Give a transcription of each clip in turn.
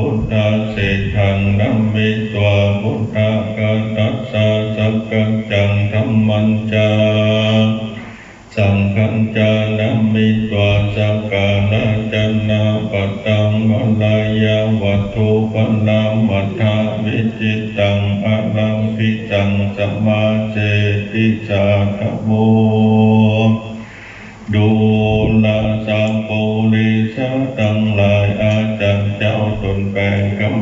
พุทธาเศธังนัมมิตวาพุทธากาตัสสะสักกัจจังธัมมัญจาสังฆัญจานามิตวาสักกานาจันนาปัตตังวลายาวัตถุปนามัทธาวิจิตังอลังพิจังสมมาเจติสาธโม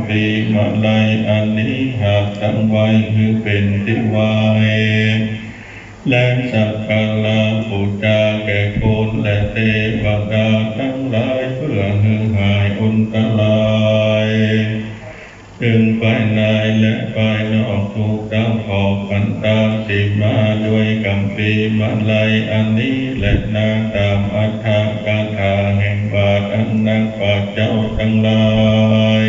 งคำพีมาลายอันนี้หากตั้งไว้คือเป็นที่ไว้และสักการะบูชาแก่คนและเทวดาทั้งหลายเพื่อหือหายอุนตรายจึงภายในและภายนอกถูกตั้งขอบพันตาสิมาด้วยกำปีมาลัยอันนี้และนาตามอัฏฐกาถาแห่งบาทอันนักปาเจ้าทั้งหลาย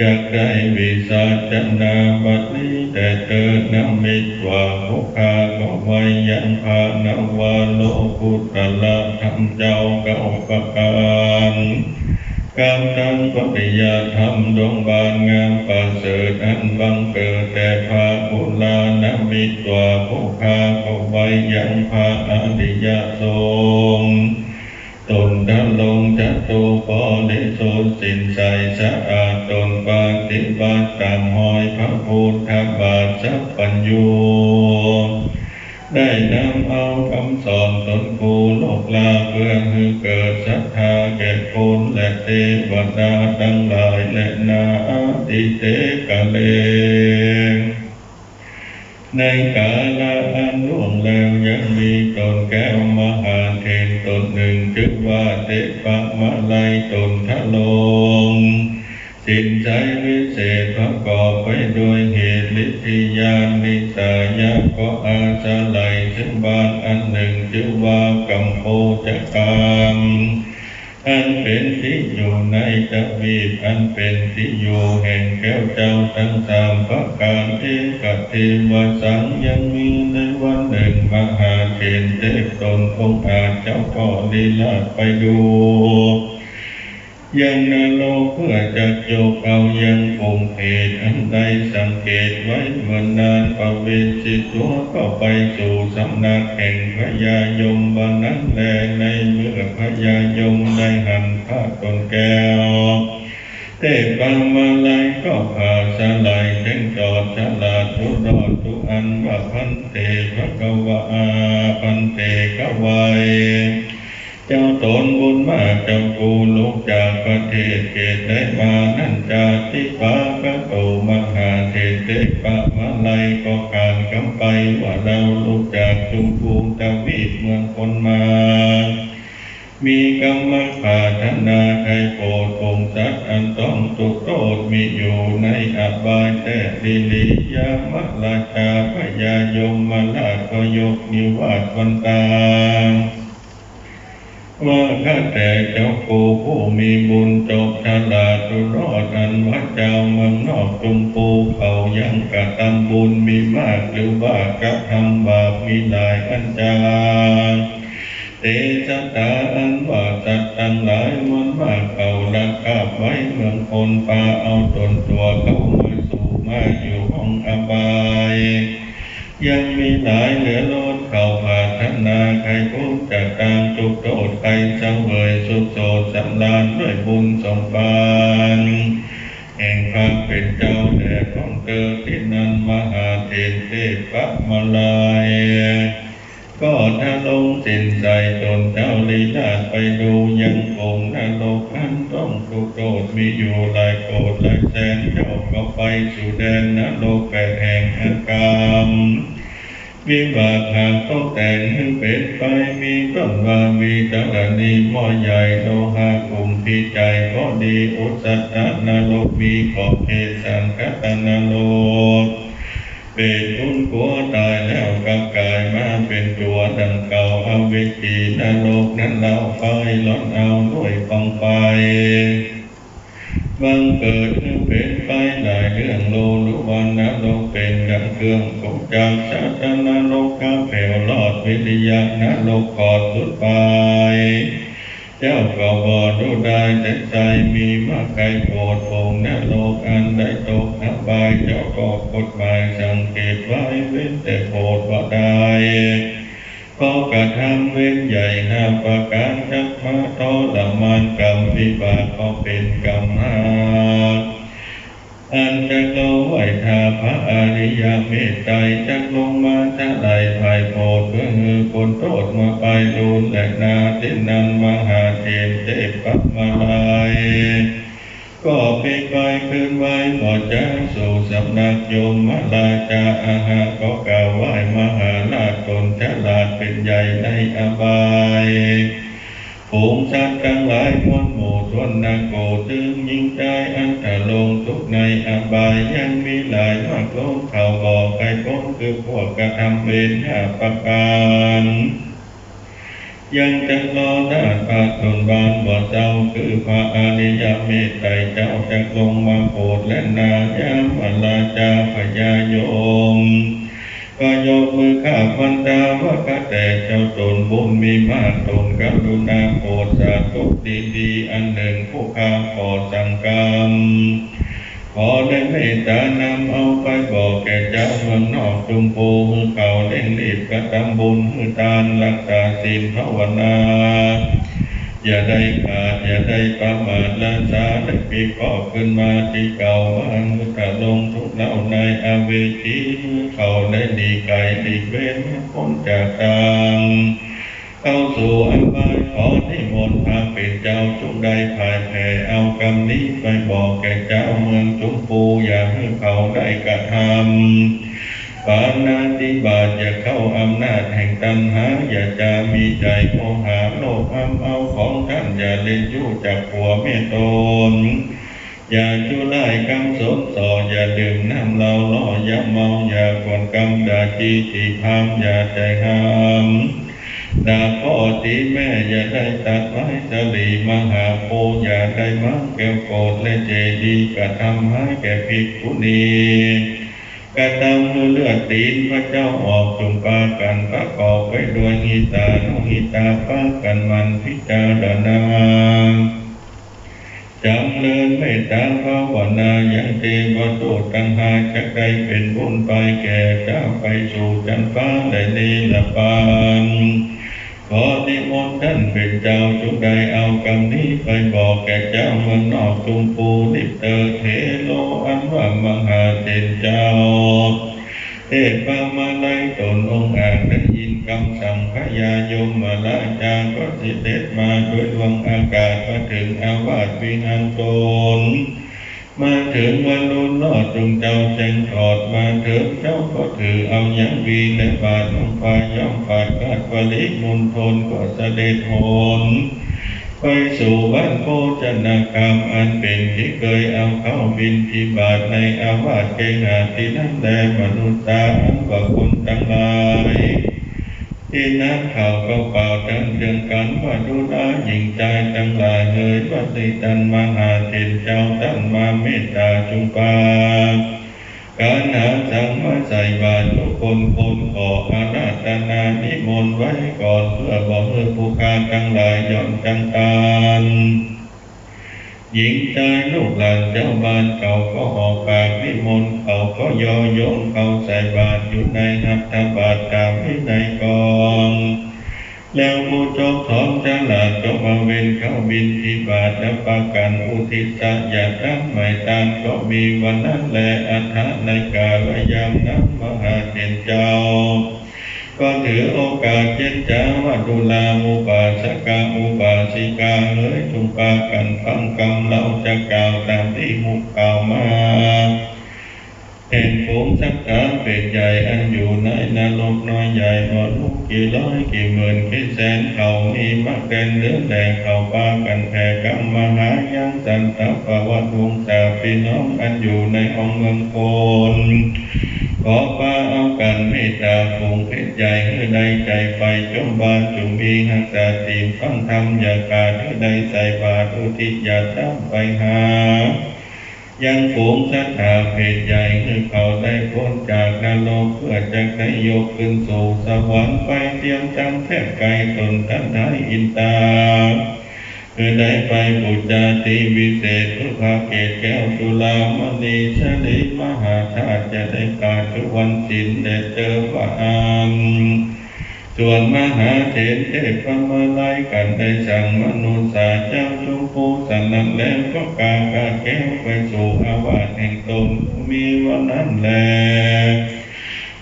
จะได้วิสาจนาบัดนี้แต่เธอนำมิตรว่าภุคาก็ว้ยังพานวาโลกุตละธรรมเจ้าเก่าประการการทั้งปฏิยาธรรมดวงบานงามประเสริฐอันบังเกิดแต่พาปุลานมิตรว่าภุคาก็ว้ยังพาอริยสงฆ์ ตนดำลงจัตุปอนิโสสินใสสะอาดตนปฏิบัติตามหอยพระพุทธบาทสัพปัญญูได้นำเอาคำสอนตนกูโลกลาเพื่อให้เกิดศรัทธาแก่คนและเทวดาทั้งหลายและนาติเตกะเล ในกาลอันล่วงแล้วยังมีตนแก้วมหาเทนตนหนึ่งชื่อว่าเตปะมะไลยตนทะลงสินใจวิเศษประกอบไปด้วยเหตุฤทธิยานิสายะก็อาสาไลยถึงบ้านอันหนึ่งชื่อว่ากัมโพจะกาม อันเป็นที่อยู่ในจวีปอันเป็นที่อยู่แห่งแก้วเจ้าทั้งสามประการเอกเทวสังยังมีในวันหนึ่งมหาเทนเทพตนองค์อาจเจ้าก็ลีลาไปดู ยังนโลกเพื่อจะโยกเอายังคงเหตุอันใดสังเกตไว้เมื่อนานประเวสิตัวก็ไปสู่สำนักแห่งพระญายมบานั้นแลในเมื่อพระญายมได้หันผ้าตนแก้วเทพามาลายก็พาสลายเช่นจอดฉลาดทุรอดทุอันว่าพันเตพระกวาพันเตกวัย จ้าตนบุญมากเจ้ากูลุกจากประเทศเกตได้มานั่นจากที่ปากะโตมหาเทศเทปะมาไลยก็การกำไปว่าเราลุกจากชุมภูมิตะวีปเมืองคนมา มีกรรมปารถนาให้โปรดองค์สัตว์อันต้องตุกโทษมีอยู่ในอบายแต่ลิลิยามะราชาพญายมมาลาก็ยกนิวาสวันตา ว่าข้าแต่เจ้าปูผู้มีบุญจบฉลาดดุรอดอันวัดเจ้าเมืองนอกจุมปูเขายังกระทำบุญมีมากหรือว่ากระทำบาปมีหลายอันจาเตชะตาอันว่าสัดทั้งหลายมันมากเขาลักกาบไว้เมืองคนปาเอาตนตัวเขามาสู่มาอยู่ห้องอบาย ยังมีหลายเหลือล้น เขาผาธนาใครพูดจากตามทุกโทษใครสังเวยสุขโสดสำลานด้วยบุญสมปานแห่งความเป็นเจ้าแด่ของเธอที่นันมหาเทนเทพะมาลายก็ถ้าลงสิ้นใจตนเจ้าลีลาไปดูยังคงนรกอันต้องทุกโทษมีอยู่หลายโกรธหลายแสนเจ้าก็ไปสู่แดนนรกแปดแห่งแห่งกรรม วิบากหากต้องแต่งให้เป็นไปมีต้นวามีตะนีหม้อใหญ่โลหะกลุ่มพิจัยก็ดีอุสตะนรกมีขอบเขตสังคตนรกเป็นทุนกัวตายแล้วกับกายมาเป็นตัวดังเก่าอเวจีนรกนั้นเราไฟร้อนเอาด้วยฟองไฟบังเกิด ขึ้นเป็นไปได้เรื่องโลลุวันนรกเป็นดังเครื่องกงจากชาตนรกกาแผ่วลอดวิริยะนรกขอดสุดไปเจ้าก็บอดูได้แต่ใจมีมาไกลโกรธโงนรกอันได้ตกอบายเจ้าก็กฎหมายสังเกตไว้เว้นแต่โกรธว่าได้ก็กระทำเว้นใหญ่ห้าประการจักมาทรมานกรรมวิบากก็เป็นกรรมหา อันจะโลไหวทาพระอริยเมตไตรจักลงมาจะไหลภายโพดเพื่อมือคนโทษมาไปดูนและนาทินันมหาเทนเทพปัมมาลายก็เป็นไปคืนไว้ก็จะสู่สำนักโยมมาลาจาอาหาก็กล่าวไหวมหาราตนฉลาดเป็นใหญ่ในอบาย ผูงสัตว์ทั้งหลายมวลหมู่ชนนาโกถึงยิ่งได้อันตะลงทุกในอบายยังมีหลายมากลงเขาบอกใครพ้นคือพวกกระทำเวรห้าประการยังจะรอด้านปาตนบานบ่เจ้าคือพระอริยเมตไตรเจ้าจะลงมาโปรดและนายามลาจาพญาโยม ข้าพันดาว่ากะแต่เจ้าตนบุญมีมากตนกรุณาโปรดสาธุดีดีๆอันหนึ่งผู้ข้าขอสังกรรมขอได้เมตตานำเอาไปบอกแก่เจ้าเมืองนอกจุมปูมือเขาเล่งรีบกระทำบุญมือทานรักษาศีลภาวนา อย่าได้ขาดอย่าได้ประมาทละสาได้ปีกอบขึ้นมาที่เก่าวางมือตะลงทุกเล่าในอาเวจีเขาได้หลีไกลหลีเว้นพ้นจากทางเข้าสู่อันบายขอนิมนต์พระเป็นเจ้าจงได้ภายแผ่เอากรรมนี้ไปบอกแก่เจ้าเมืองจุมปูอย่าให้เขาได้กระทำ ปานาติบาตอย่าเข้าอำนาจแห่งตัณหา อย่าจะมีใจโมหะโลภอำเอาของท่านอย่าเล่นยู่จากผัวเมตตนอย่าจุไล่กำสนต่ออย่าดื่มน้ำเหล้าล่ออย่าเมาอย่าก่อนกำด่าจีจีพามอย่าใจห้ามด่าพ่อตีแม่อย่าได้ตัดไม้สลีมหาโพอย่าได้มังแก้วโกรธและเจดีกระทำให้แก่ภิกขุณี กระทำให้เลือดตีนพระเจ้าออกจงปากันประกอบไว้ด้วยหิตานุหิตาป้ากันมันพิจารณาจำเริญเมตตาภาวนายังเทวทูตตั้งหากจะได้เป็นบุญไปแก่เจ้าไปสู่จันฟ้าและนิลปาน ขอนิมนต์ท่านเป็นเจ้าจงได้เอากรรมนี้ไปบอกแก่เจ้าเมืองนอกจุมปูนิเตอเทโลอันว่ามหาเทนเจ้าเทพามาไลยตนองอาจได้ยินคำสั่งพระยายมมาลาจาก็สิเด็ดมาด้วยดวงอากาศมาถึงอาวาสวินันตน มาถึงวันรุ่นนอจงเจ้าแจงถอดมาเถิดเจ้าก็ถือเอายังวีและบาทลงไปย่อมขาดกาดวลิมุนทนก็เสด็จโหนไปสู่บ้านโพชนกรรมอันเป็นที่เคยเอาเข้าบินที่บาทในอาวาสเกหาที่นั่นแลมนุษย์ตาอันว่าคนทั้งหลาย ที่นั้นข่าวก็เป่าจังเรื่องกันว่าดูดาหญิงใจทั้งหลายเลยว่าสิตันมหาเทนเจ้าตั้งมาเมตตาจุปาการหาสังมาใส่บาตรทุกคนคนขออาราธนานิมนต์ไว้ก่อนเพื่อบอกเพื่อผู้การทั้งหลายย่อมจังการ หญิงชายลูกหลานเจ้าบ้านเขาก็หอบปากนิมนต์เขาก็ยอโยนเขาใส่บาตรอยู่ในหัตถบาตรกาววิในกองแล้วผู้จบถอนฉลาดก็มาเวนเข้าบินทีบาทแล้วประกันอุทิศอย่าตั้งไม่ตามก็มีวันนั้นและอัฐในกาลยามนั้นมหาเถรเจ้า ก็ถือโอกาสเจ็ดจาวัดุลาอุบาสกาอุบาสิกาเอ้ยจงปากันฟังกรรมเราจะกล่าวตามที่มุกกล่าวมา เห็นฝูงสักกาเป็ดใหญ่อันอยู่ในนรกน้อยใหญ่หมดลูกกี่ร้อยกี่หมื่นกี่แสนเขามีมากเด่นเลือแดงเขาปากันแผ่กรรมมหายังสันตปวัตวงศาพี่น้องอันอยู่ในองค์เมืองโกนขอป้าเอากันเมตตาฝูงเพชรใหญ่เมื่อใดใจไฟจมบานจุมมีหักษาตีมฟังธรรมอย่าขาดเมื่อใดใส่บาตรอุทิศอย่าตาไปหา ยังฝูงสัทธาเพศใหญ่คือเขาได้พ้นจากนรกเพื่อจะได้ยกขึ้นสู่สวรรค์ไปเตรียมจำแทบไกลตนทันได้อินตาเพื่อได้ไปบุญญาติวิเศษพุทธาเกตแก้วตุลามณีชลิมหาธาตุจะได้การทุกวันสินเดเจอวาน ส่วนมหาเถรเทพมาลายกันได้สั่งมนุษย์สาเจ้าจงภูสันนันแล้วก็กากาแก้วไปสู่อาวาสแห่งตนมีวันนั้นแล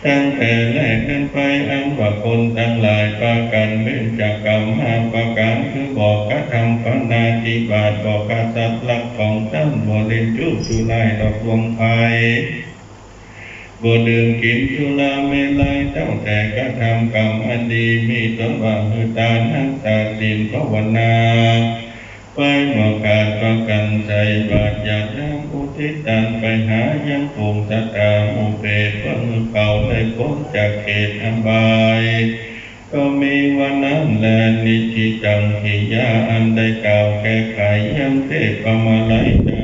ตั้งแต่แรกนั้นไปอันว่าคนทั้งหลายปากันเว้นจากกรรมห้าประการคือบอกกระทำปนาจิบาทบอกกษัตริย์ลักของท่านบ่เล่นจูบสุไลดอกดวงไฟ บ่ดื่มกินสุราเมลัยตั้งแต่กระทำกรรมอันดีมีตนว่ามือตานักตาสินภาวนาไปหมอการประกันใจบาดอยากน้ำอุทิศทานไปหายังภูมิสัตาหมูเปรตเพื่อเก่าได้พ้นจากเขตอันบายก็มีวันนั้นแลนิจิตังหิยาอันได้กล่าวแก้ไขยังเทพประมาลัยจา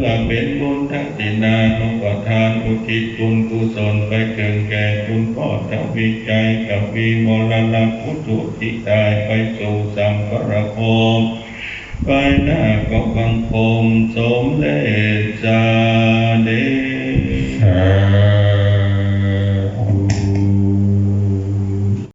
พื่อเป็นบุญทักษินาทุปทานอุทิศบุญกุศลไปเกิงแก่คุณพ่อทวิจัยกับวีมรณะพุทธุทิตายไปสู่สัมปรภพไปหน้าก็บังคมสมเลสาเดช